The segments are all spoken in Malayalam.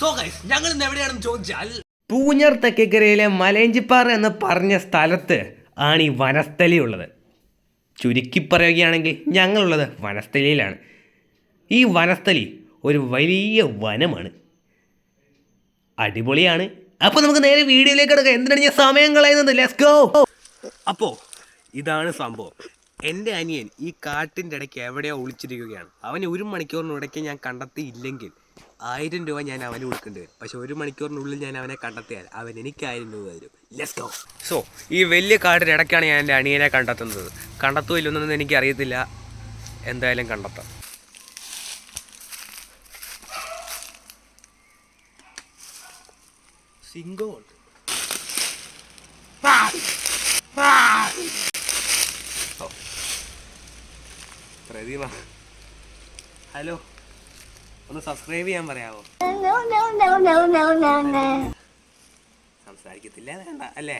സോ ഗൈസ് ഞങ്ങൾ ഇന്ന് എവിടെയാണെന്ന് ചോദിച്ചാൽ പൂഞ്ഞർ തെക്കേക്കരയിലെ മലയഞ്ചിപ്പാറ എന്ന് പറഞ്ഞ സ്ഥലത്ത് ആണ് ഈ വനസ്ഥലി ഉള്ളത്. ചുരുക്കി പറയുകയാണെങ്കിൽ ഞങ്ങളുള്ളത് വനസ്ഥലിയിലാണ്. ഈ വനസ്ഥലി ഒരു വലിയ വനമാണ്. അടിപൊളിയാണ്. അപ്പോൾ നമുക്ക് നേരെ വീഡിയോയിലേക്ക് കിടക്കാം എന്തിനാണ് ഞാൻ സമയം കളയുന്നത്? ലെറ്റ്സ് ഗോ അപ്പോൾ ഇതാണ് സംഭവം. എന്റെ അനിയൻ ഈ കാട്ടിന്റെ ഇടയ്ക്ക് എവിടെയോ ഒളിച്ചിരിക്കുകയാണ്. അവന് ഒരു മണിക്കൂറിനിടയ്ക്ക് ഞാൻ കണ്ടെത്തിയില്ലെങ്കിൽ ആയിരം രൂപ ഞാൻ അവന് കൊടുക്കേണ്ടി വരും പക്ഷെ ഒരു മണിക്കൂറിനുള്ളിൽ ഞാൻ അവനെ കണ്ടെത്തിയാൽ അവൻ എനിക്ക് ആയിരം രൂപ തരും. ലെറ്റ്സ് ഗോ സോ ഈ വലിയ കാടിന് ഇടയ്ക്കാണ് ഞാൻ എന്റെ അണിയനെ കണ്ടെത്തുന്നത്. കണ്ടെത്തുമില്ലൊന്നും എനിക്ക് അറിയത്തില്ല എന്തായാലും കണ്ടെത്താം. സിംഗോൾ. പ്രതിമ ഹലോ ഒന്ന് സബ്സ്ക്രൈബ് ചെയ്യാൻ പറയാമോ. സംസാരിക്കത്തില്ല വേണ്ട അല്ലേ?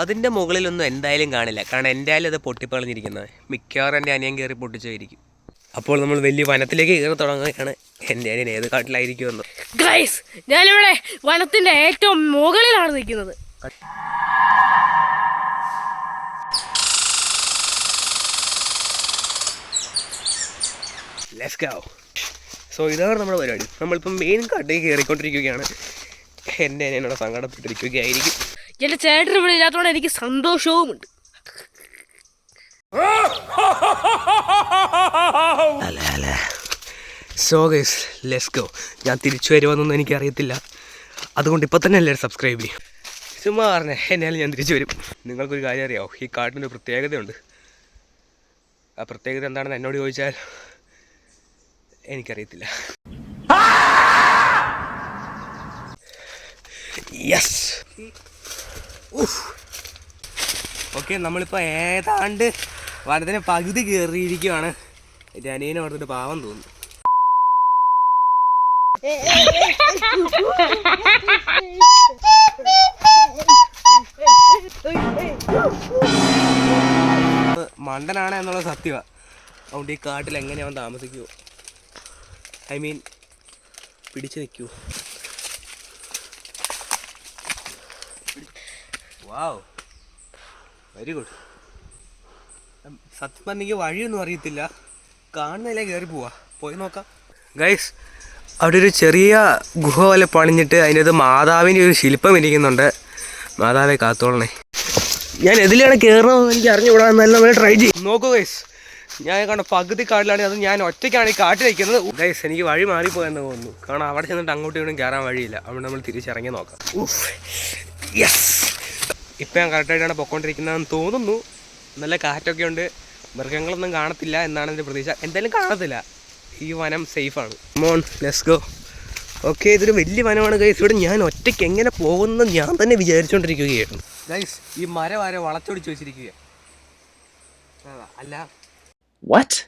അതിന്റെ അതിന്റെ മുകളിലൊന്നും എന്തായാലും കാണില്ല. കാരണം എന്തായാലും അത് പൊട്ടിപ്പളഞ്ഞിരിക്കുന്നത്. മിക്കവാറും എന്റെ അനിയൻ കയറി പൊട്ടിച്ചായിരിക്കും അപ്പോൾ നമ്മൾ വലിയ വനത്തിലേക്ക് കയറി തുടങ്ങുകയാണ്. എന്റെ അനിയൻ ഏത് കാട്ടിലായിരിക്കുമെന്ന്. ഗൈസ് ഞാനിവിടെ വനത്തിന്റെ ഏറ്റവും മുകളിലാണ് നിൽക്കുന്നത്. ലെറ്റ്സ് ഗോ സോ ഇതാണ് നമ്മുടെ പരിപാടി. നമ്മളിപ്പം മെയിൻ കാട്ടിലേക്ക് കയറിക്കൊണ്ടിരിക്കുകയാണ്. എന്റെ എന്നോട് സങ്കടപ്പെട്ടിരിക്കുകയായിരിക്കും. എന്റെ ചേട്ടൻ ഇവിടെ ഇല്ലാത്തതുകൊണ്ട് എനിക്ക് സന്തോഷവുമുണ്ട്. സോ ഗൈസ് ലെറ്റ്സ് ഗോ ഞാൻ തിരിച്ചു വരുമെന്നൊന്നും എനിക്കറിയത്തില്ല. അതുകൊണ്ട് ഇപ്പം തന്നെ എല്ലാവരും സബ്സ്ക്രൈബ് ചെയ്യും. ചുമ്മാ പറഞ്ഞേ എന്നാലും ഞാൻ തിരിച്ചു വരും. നിങ്ങൾക്കൊരു കാര്യം അറിയാമോ ഈ കാട്ടിനൊരു പ്രത്യേകതയുണ്ട്. ആ പ്രത്യേകത എന്താണെന്ന് എന്നോട് ചോദിച്ചാൽ എനിക്കറിയത്തില്ല. യെസ് ഓക്കെ നമ്മളിപ്പോൾ ഏതാണ്ട് വനത്തിന് പകുതി കയറിയിരിക്കുവാണ് എന്റെ അനിയനെ ഓർത്തിട്ട് പാവം തോന്നുന്നു. മണ്ടനാണ് എന്നുള്ള സത്യമാണ് അതുകൊണ്ട് ഈ കാട്ടിൽ എങ്ങനെയാവൻ താമസിക്കുമോ ഐ മീൻ പിടിച്ചു നിൽക്കൂ. വാവ്. വെരി ഗുഡ് സത്യം പറഞ്ഞെങ്കിൽ വഴിയൊന്നും അറിയത്തില്ല. കാണുന്നതിലേ കയറി പോവാ. പോയി നോക്കാം. ഗൈസ് അവിടെ ഒരു ചെറിയ ഗുഹ പോലെ പണിഞ്ഞിട്ട് അതിനകത്ത് മാതാവിന്റെ ഒരു ശില്പം ഇരിക്കുന്നുണ്ട്. മാതാവെ കാത്തോളണേ. ഞാൻ എതിലാണ് കയറണമെന്ന് എനിക്ക് അറിഞ്ഞുകൂടാ. എന്നാലും നമ്മൾ ട്രൈ ചെയ്യും. നോക്കൂ ഗൈസ് ഞാൻ കണ്ട പകുതി കാട്ടിലാണ് അത് ഞാൻ ഒറ്റയ്ക്കാണ് ഈ കാട്ടിൽ നിൽക്കുന്നത് ഗൈസ് എനിക്ക് വഴി മാറിപ്പോയെന്ന് തോന്നുന്നു. കാരണം അവിടെ ചെന്നിട്ട് അങ്ങോട്ടും ഇങ്ങോട്ടും കയറാൻ വഴിയില്ല. അവിടെ നമ്മൾ തിരിച്ചിറങ്ങി നോക്കാം. യെസ് ഇപ്പം ഞാൻ കറക്റ്റായിട്ടാണ് പൊക്കോണ്ടിരിക്കുന്നതെന്ന് തോന്നുന്നു. നല്ല കാറ്റൊക്കെ ഉണ്ട്. മൃഗങ്ങളൊന്നും കാണത്തില്ല എന്നാണ് എന്റെ പ്രതീക്ഷ. എന്തായാലും കാണത്തില്ല. ഈ വനം സേഫാണ് മോൺ ലെസ് ഗോ ഓക്കെ ഇതൊരു വലിയ വനമാണ് ഗൈസ് ഇവിടെ ഞാൻ ഒറ്റയ്ക്ക് എങ്ങനെ പോകുമെന്ന് ഞാൻ തന്നെ വിചാരിച്ചുകൊണ്ടിരിക്കുകയായിരുന്നു ഗൈസ് ഈ മരം ആരെ വളച്ചൊടിച്ച് വെച്ചിരിക്കുക അല്ല വാട്ട്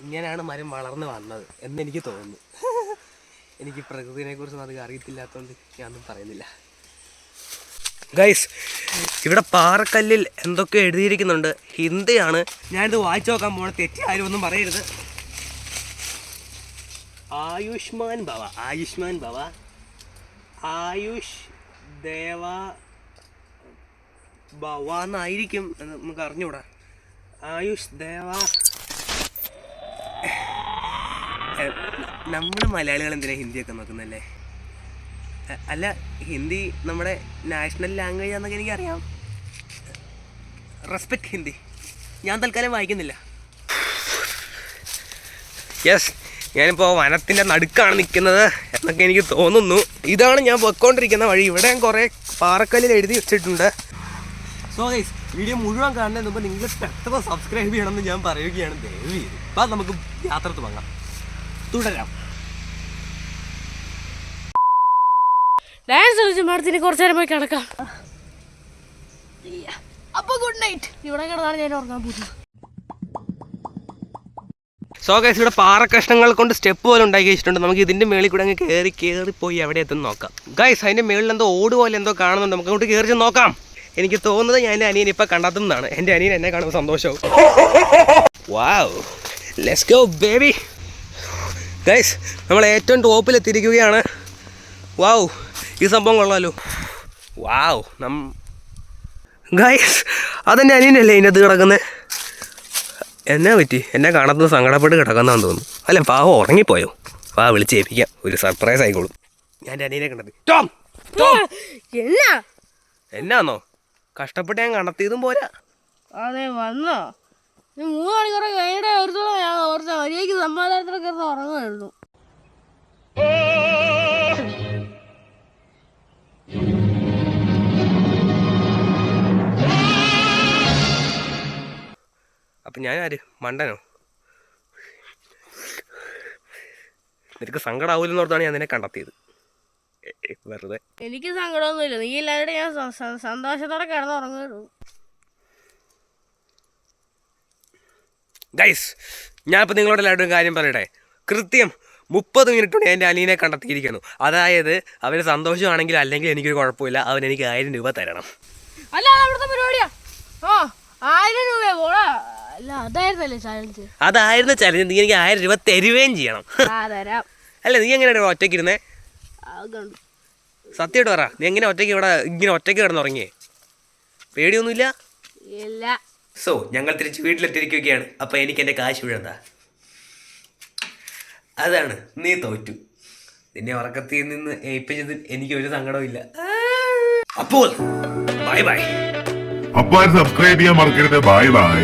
ഇങ്ങനെയാണ് മരം വളർന്നു വന്നത് എന്ന് എനിക്ക് തോന്നുന്നു. എനിക്ക് പ്രകൃതിനെ കുറിച്ചൊന്നും അധികം അറിയത്തില്ലാത്തതുകൊണ്ട് ഞാനൊന്നും പറയുന്നില്ല. ഗൈസ് ഇവിടെ പാറക്കല്ലിൽ എന്തൊക്കെ എഴുതിയിരിക്കുന്നുണ്ട്? ഹിന്ദിയാണ്. ഞാനിത് വായിച്ചു നോക്കാൻ പോണ തെറ്റി ആരും ഒന്നും പറയരുത്. ആയുഷ്മാൻ ഭവ ആയുഷ്മാൻ ഭവ. ആയുഷ് ദേവ ഭവ എന്നായിരിക്കും എന്ന് നമുക്ക് അറിഞ്ഞൂടാ ആയുഷ് ദേവ നമ്മൾ മലയാളികൾ എന്തിനാ ഹിന്ദിയൊക്കെ നോക്കുന്നല്ലേ? അല്ല ഹിന്ദി നമ്മുടെ നാഷണൽ ലാംഗ്വേജ് ആണെന്നൊക്കെ എനിക്കറിയാം. റെസ്പെക്ട് ഹിന്ദി. ഞാൻ തൽക്കാലം വായിക്കുന്നില്ല. യെസ് ഞാനിപ്പോൾ വനത്തിന്റെ നടുക്കാണ് നിൽക്കുന്നത് എന്നൊക്കെ എനിക്ക് തോന്നുന്നു. ഇതാണ് ഞാൻ പൊയ്ക്കൊണ്ടിരിക്കുന്ന വഴി. ഇവിടെ ഞാൻ കുറേ പാറക്കല്ലിൽ എഴുതി വെച്ചിട്ടുണ്ട്. സോ ഗൈസ് വീഡിയോ മുഴുവൻ കാണുന്നതിന് മുമ്പ് നിങ്ങൾ പെട്ടെന്ന് സബ്സ്ക്രൈബ് ചെയ്യണമെന്ന് ഞാൻ പറയുകയാണ്. ദേവി അപ്പം നമുക്ക് യാത്ര തുടങ്ങാം തുടരാം. ഡാൻസ് കളിച്ച് മാഡത്തിന് കുറച്ചു നേരം പോയി കിടക്കാം. അപ്പൊ ഗുഡ് നൈറ്റ് ഇവിടെ കിടന്നാണ് ഞാൻ ഉറങ്ങാൻ പോകുന്നത്. സോ ഗൈസ് ഇവിടെ പാറ കഷ്ണങ്ങൾ കൊണ്ട് സ്റ്റെപ്പ് പോലെ ഉണ്ടാക്കി വെച്ചിട്ടുണ്ട്. നമുക്ക് ഇതിന്റെ മേളിൽ കൂടെ അങ്ങ് കയറി കയറി പോയി അവിടെ എത്തുന്ന നോക്കാം. ഗൈസ് അതിന്റെ മേളിൽ എന്തോ ഓട് പോലെ എന്തോ കാണുന്നുണ്ട്. നമുക്ക് അങ്ങോട്ട് കയറി ചെന്ന് നോക്കാം. എനിക്ക് തോന്നുന്നത് ഞാൻ എന്റെ അനിയൻ ഇപ്പം കണ്ടെത്തുന്നതാണ്. എന്റെ അനിയൻ എന്നെ കാണുമ്പോൾ സന്തോഷവും wow let's go baby guys നമ്മൾ ഏറ്റവും ടോപ്പിൽ ടോപ്പിലെത്തിയിരിക്കുകയാണ് വാവ് ഈ സംഭവം കൊള്ളാലോ. വാവ് നം ഗൈസ് അതെന്റെ അനിയനല്ലേ ഇതിനകത്ത് കിടക്കുന്നത് എന്നാ പറ്റി? എന്നെ കാണാത്തത് സങ്കടപ്പെട്ട് കിടക്കുന്നതാന്ന് തോന്നുന്നു. അല്ല പാവം ഉറങ്ങിപ്പോയോ? വാ വിളിച്ച് ഏൽപ്പിക്കാം. ഒരു സർപ്രൈസ് ആയിക്കോളും. ഞാൻ എന്റെ അനിയനെ കണ്ടത്. ടോം. എന്നാ? എന്നാന്നോ? കഷ്ടപ്പെട്ട് ഞാൻ കണ്ടെത്തിയതും പോരാ. അതെ വന്നോ. മൂന്ന് മണിക്കൂർ കഴിഞ്ഞിട്ട് ഒരുത്തോളം ഞാൻ ഓർത്ത മര്യാദയ്ക്ക് സമാധാനത്തിലൊക്കെ ഇരുന്ന് ഉറങ്ങുമായിരുന്നു. അപ്പം ഞാൻ ആര് മണ്ടനോ? നിനക്ക് സങ്കടാവൂലെന്ന് ഓർത്താണ് ഞാൻ നിന്നെ കണ്ടെത്തിയത്. വെറുതെ. എനിക്ക് സങ്കടമൊന്നുമില്ല. നീ എല്ലാവരുടെ ഞാൻ സന്തോഷത്തോടെ കിടന്നുറങ്ങുമായിരുന്നു ഗൈസ് ഞാനിപ്പോൾ നിങ്ങളോട് എല്ലാവരും ഒരു കാര്യം പറയട്ടെ? കൃത്യം മുപ്പത് മിനിറ്റ് കൊണ്ട് എന്റെ അനിയനെ കണ്ടെത്തിയിരിക്കുന്നു. അതായത് അവന് സന്തോഷമാണെങ്കിൽ അല്ലെങ്കിൽ എനിക്കൊരു കുഴപ്പമില്ല അവൻ എനിക്ക് ആയിരം രൂപ തരണം. അല്ല അവിടുത്തെ പരിപാടിയാ. ഓ ആയിരം രൂപ അതായിരുന്നു ചലഞ്ച് നീ എനിക്ക് ആയിരം രൂപ തരുകയും ചെയ്യണം. അല്ല നീ എങ്ങനെയാണ് ഒറ്റയ്ക്ക് ഇരുന്നേ? സത്യമായിട്ട് പറ. നീ എങ്ങനെ ഒറ്റയ്ക്ക് ഇവിടെ ഇങ്ങനെ ഒറ്റയ്ക്ക് കിടന്നുറങ്ങിയേ? പേടിയൊന്നുമില്ല? ഇല്ല. സോ ഞങ്ങൾ തിരിച്ച് വീട്ടിലെത്തിരിക്കുകയാണ് അപ്പോൾ എനിക്ക് എന്റെ കാശ് വീഴന്താ അതാണ് നീ തോറ്റു. നിന്നെ ഉറക്കത്തിൽ നിന്ന് ഏൽപ്പിച്ചതിൽ എനിക്ക് ഒരു സങ്കടവും ഇല്ല അപ്പോൾ ബൈ ബൈ അപ്പോൾ സബ്സ്ക്രൈബ് ചെയ്യാൻ മറക്കരുത്. Bye bye